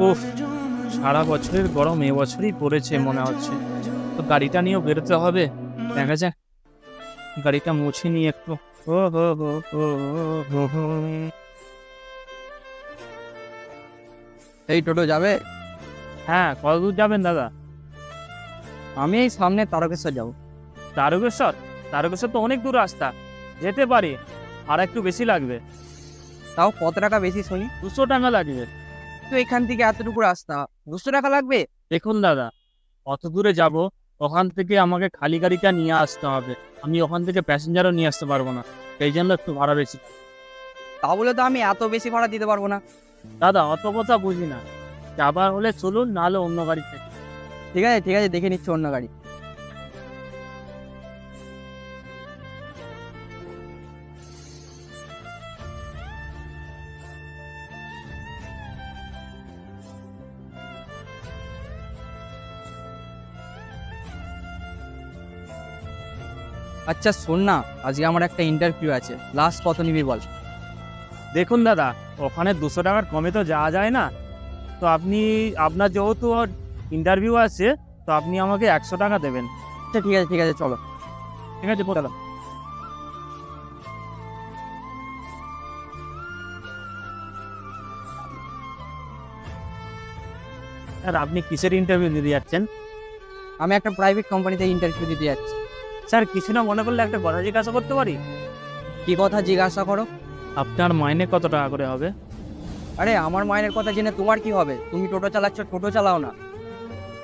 উফ সারা বছরের গরম এ বছরই পড়েছে মনে হচ্ছে। তো গাড়িটা নিয়েও বেরোতে হবে। দেখা যাক। গাড়িটা মুছে নিয়ে একটু। ও হো হো হো। এই টোটো যাবে? হ্যাঁ কত দূর যাবেন দাদা? আমি এই সামনে তারকেশ্বর যাব। তারকেশ্বর? তারকেশ্বর তো অনেক দূর রাস্তা। যেতে পারি আর একটু বেশি লাগবে। তাও কত টাকা বেশি শুনি? দুশো টাকা লাগবে। তো এখান থেকে এতটুকু রাস্তা। দুশো টাকা লাগবে? দেখুন দাদা অত দূরে যাব ওখান থেকে আমাকে খালি গাড়িটা নিয়ে আসতে হবে। আমি ওখান থেকে প্যাসেঞ্জারও নিয়ে আসতে পারব না সেই জন্য একটু ভাড়া বেশি। তা বলে তো আমি এত বেশি ভাড়া দিতে পারব না। দাদা অত কথা বুঝি না। যাবার হলে চলুন নাহলে অন্য গাড়ি থেকে। ঠিক আছে ঠিক আছে দেখে নিচ্ছি অন্য গাড়ি। আচ্ছা শোন না আজকে আমার একটা ইন্টারভিউ আছে। লাস্ট কত নিবি বল? দেখুন দাদা ওখানে দুশো টাকার কমে তো যাওয়া যায় না। তো আপনি আপনার যেহেতু ইন্টারভিউ আছে তো আপনি আমাকে একশো টাকা দেবেন। আচ্ছা ঠিক আছে ঠিক আছে চলো। ঠিক আছে চলো স্যার আপনি কিসের ইন্টারভিউ দিতে যাচ্ছেন? আমি একটা প্রাইভেট কোম্পানিতে ইন্টারভিউ দিতে যাচ্ছি। স্যার কিছু না মনে করলে একটা কথা জিজ্ঞাসা করতে পারি? কি কথা জিজ্ঞাসা করো? আপনার মাইনে কত টাকা করে হবে? আরে আমার মাইনের কথা জেনে তোমার কি হবে? তুমি টোটো চালাচ্ছ টোটো চালাও না।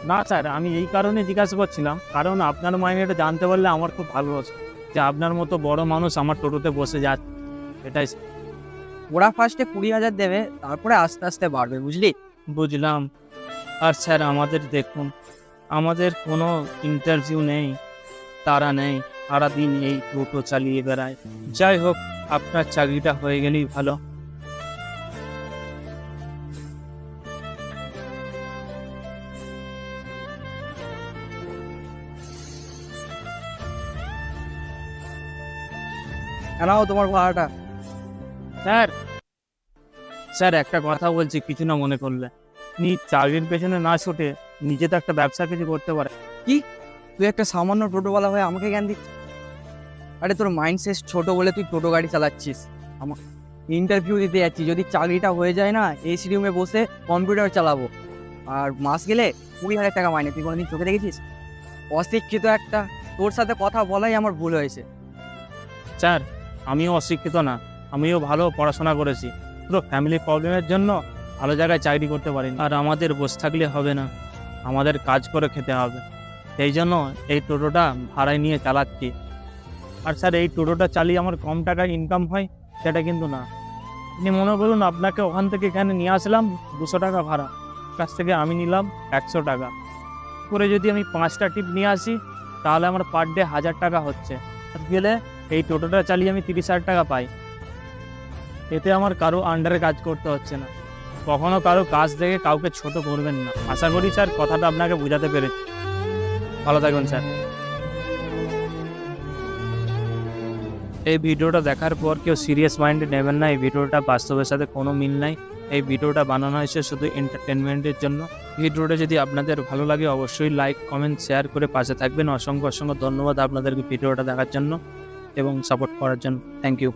না স্যার আমি এই কারণে জিজ্ঞাসা করছিলাম কারণ আপনার মাইনেটা জানতে পারলে আমার খুব ভালো হচ্ছে যে আপনার মতো বড় মানুষ আমার টোটোতে বসে যাচ্ছে। এটাই ওরা ফার্স্টে কুড়ি হাজার দেবে তারপরে আস্তে আস্তে বাড়বে বুঝলি? বুঝলাম। আর স্যার আমাদের দেখুন আমাদের কোনো ইন্টারভিউ নেই। তারা নেই সারাদিন এই টোটো চালিয়ে বেড়ায়। যাই হোক আপনার চাকরিটা হয়ে গেলেই ভালো। নাও তোমার ভাড়াটা স্যার স্যার একটা কথা বলছি কিছু না মনে করলে। আপনি চাকরির পেছনে না ছুটে নিজে তো একটা ব্যবসা কিছু করতে পারে। তুই একটা সামান্য টোটোওয়ালা হয়ে আমাকে জ্ঞান দিচ্ছিস? আরে তোর মাইন্ডসেট ছোটো বলে তুই টোটো গাড়ি চালাচ্ছিস। আমার ইন্টারভিউ দিতে যাচ্ছি। যদি চাকরিটা হয়ে যায় না এসি রুমে বসে কম্পিউটার চালাবো। আর মাস গেলে কুড়ি হাজার টাকা মাইনে। তুই কোনোদিন চোখে দেখেছিস? অশিক্ষিত একটা। তোর সাথে কথা বলাই আমার ভুল হয়েছে। স্যার, আমিও অশিক্ষিত না। আমিও ভালো পড়াশোনা করেছি। পুরো ফ্যামিলি প্রবলেমের জন্য ভালো জায়গায় চাকরি করতে পারিনি। আর আমাদের বসে থাকলে হবে না। আমাদের কাজ করে খেতে হবে। সেই জন্য এই টোটোটা ভাড়ায় নিয়ে চালাচ্ছি। আর স্যার, এই টোটোটা চালিয়ে আমার কম টাকায় ইনকাম হয়, সেটা কিন্তু না। আপনি মনে করুন, আপনাকে ওখান থেকে এখানে নিয়ে আসলাম দুশো টাকা ভাড়া। কাছ থেকে আমি নিলাম একশো টাকা। করে যদি আমি পাঁচটা টিপ নিয়ে আসি, তাহলে আমার পার ডে হাজার টাকা হচ্ছে। গেলে এই টোটোটা চালিয়ে আমি তিরিশ হাজার টাকা পাই। এতে আমার কারও আন্ডারে কাজ করতে হচ্ছে না। কখনো কারও কাজ দেখে কাউকে ছোট করবেন না। আশা করি স্যার, কথাটা আপনাকে বোঝাতে পেরেছি। ভালো থাকবেন, স্যার। এই ভিডিওটা দেখার পর কেউ সিরিয়াস মাইন্ডে নেবেন না। এই ভিডিওটা বাস্তবের সাথে কোনো মিল নাই। এই ভিডিওটা বানানো হয়েছে শুধু এন্টারটেনমেন্টের জন্য। ভিডিওটা যদি আপনাদের ভালো লাগে, অবশ্যই লাইক কমেন্ট শেয়ার করে পাশে থাকবেন। অসংখ্য অসংখ্য ধন্যবাদ আপনাদেরকে ভিডিওটা দেখার জন্য এবং সাপোর্ট করার জন্য। Thank you